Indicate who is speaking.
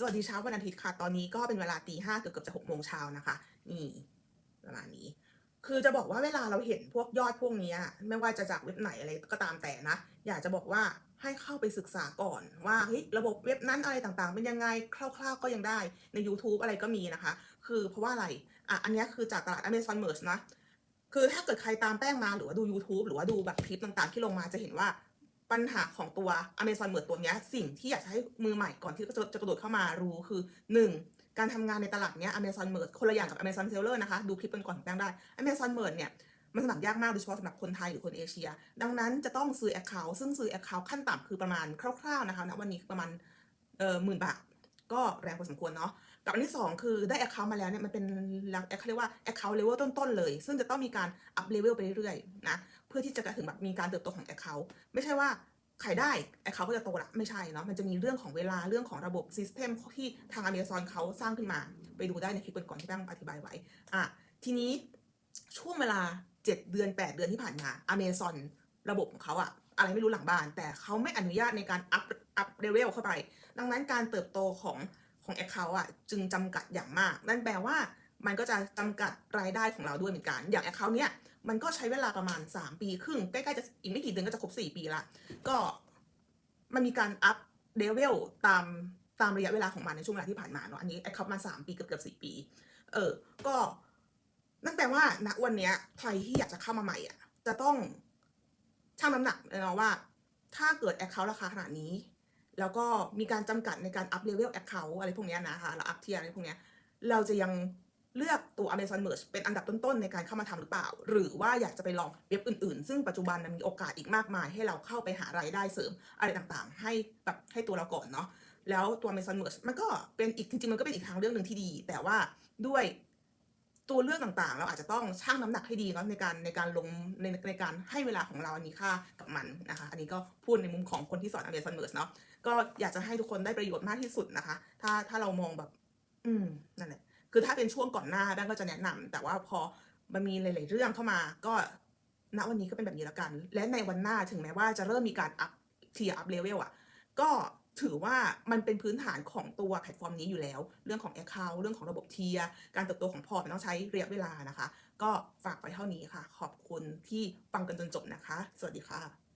Speaker 1: สวัสดีเช้าวันอาทิตย์ค่ะ ตอนนี้ก็เป็นเวลาตีห้าเกือบเกือบจะหกโมงเช้านะคะ นี่ประมาณนี้ คือจะบอกว่าเวลาเราเห็นพวกยอดพวกนี้ไม่ว่าจะจากเว็บไหนอะไรก็ตามแต่นะ อยากจะบอกว่าให้เข้าไปศึกษาก่อนว่าเฮ้ยระบบเว็บนั้นอะไรต่างๆ เป็นยังไงคร่าว ๆ ก็ยังได้ใน YouTube อะไรก็มีนะคะ คือเพราะว่าอะไรอะอันนี้คือจากตลาด Amazon Merch นะ คือถ้าเกิดใครตามแป้งมาหรือว่าดู YouTube หรือว่าดูแบบคลิปต่างๆ ที่ลงมาจะเห็นว่า ปัญหาของตัว Amazon เหมือนตัวเนี้ยสิ่งที่อยากจะให้มือใหม่ก่อนที่จะจะกระโดดเข้ามารู้คือ 1. การทำงานในตลาดเนี้ย Amazon Merch คนละอย่างกับ Amazon Seller นะคะ ดูคลิปกันก่อนแป้งได้ Amazon Merch เนี่ยมันสมัครยากมากโดยเฉพาะสำหรับคนไทยหรือคนเอเชีย ดังนั้นจะต้องซื้อ Account ซึ่งซื้อ Account ขั้นต่ำคือประมาณคร่าวๆนะคะณวันนี้ประมาณเอ่อหมื่นบาท ก็แรงพอสมควรเนาะกับอันที่ 2 คือได้ Account มาแล้วเนี่ยมันเป็นเขาเรียกว่า Account level ต้นๆเลย ซึ่งจะต้องมีการ up level ไปเรื่อยๆนะเพื่อที่จะกระถึงแบบมีการเติบโตของ Account ไม่ใช่ว่าขายได้ Account ก็จะโตละไม่ใช่เนาะมันจะมีเรื่องของเวลาเรื่องของระบบ System ที่ทาง Amazon เขาสร้างขึ้นมา ไปดูได้ในคลิปก่อนที่แป้งอธิบายไว้อะทีนี้ช่วงเวลา 7 เดือน 8 เดือนที่ผ่านมา Amazon ระบบของเขาอะ อะไรไม่รู้หลังบ้าน แต่เขาไม่อนุญาตในการอัพอัพเลเวลเข้าไป ดังนั้นการเติบโตของของ Account อะจึงจำกัดอย่างมาก นั่นแปลว่ามันก็จะจำกัดรายได้ของเราด้วยเหมือนกัน อย่าง Account เนี้ยมันก็ใช้เวลาประมาณ 3 ปีครึ่ง ใกล้ๆจะอีกไม่กี่เดือนก็จะครบ 4 ปีละก็มันมีการอัพเลเวลตามตามระยะเวลาของมันในช่วงเวลาที่ผ่านมาเนาะอันนี้ Account มา 3 ปีเกือบเกือบ4ปี เออ ก็นั่นแปลว่าณวันเนี้ยใครที่อยากจะเข้ามาใหม่อะจะต้อง ชั่งน้ำหนักเลยเนาะว่า ถ้าเกิด Account ราคาขนาดนี้ แล้วก็มีการจำกัดในการอัพเลเวล Account อะไรพวกเนี้ยนะคะแล้วอัพเทียอะไรพวกเนี้ยเราจะยังเลือกตัว Amazon Merch เป็นอันดับต้นๆ ในการเข้ามาทำหรือเปล่า หรือว่าอยากจะไปลองเว็บอื่นๆ ซึ่งปัจจุบันมันมีโอกาสอีกมากมาย ให้เราเข้าไปหารายได้เสริมอะไรต่างๆ ให้แบบให้ตัวเราก่อนเนาะแล้วตัว Amazon Merch มันก็เป็นอีกจริงๆ มันก็เป็นอีกทางเรื่องหนึ่งที่ดี แต่ว่าด้วย ตัวเลือกต่างๆ เราอาจจะต้องชั่งน้ำหนักให้ดีเนาะในการในการลงในในการให้เวลาของเราอันนี้ค่ากับมันนะคะ อันนี้ก็พูดในมุมของคนที่สอน Amazon Merch เนาะก็อยากจะให้ทุกคนได้ประโยชน์มากที่สุดนะคะ ถ้าถ้าเรามองแบบ อืมนั่นแหละคือถ้าเป็นช่วงก่อนหน้าแบงก์ก็จะแนะนำแต่ว่าพอมันมีหลาย ๆ เรื่องเข้ามา ก็ณวันนี้ก็เป็นแบบนี้แล้วกัน และในวันหน้าถึงแม้ว่าจะเริ่มมีการอัพเทียอัพเลเวลอะก็ ถือว่ามันเป็นพื้นฐานของตัวแพลตฟอร์มนี้อยู่แล้ว เรื่องของ Account เรื่องของระบบเทียการเติบโตของพอร์ตมันต้องใช้ระยะเวลานะคะ ก็ฝากไปเท่านี้ค่ะ ขอบคุณที่ฟังกันจนจบนะคะ สวัสดีค่ะ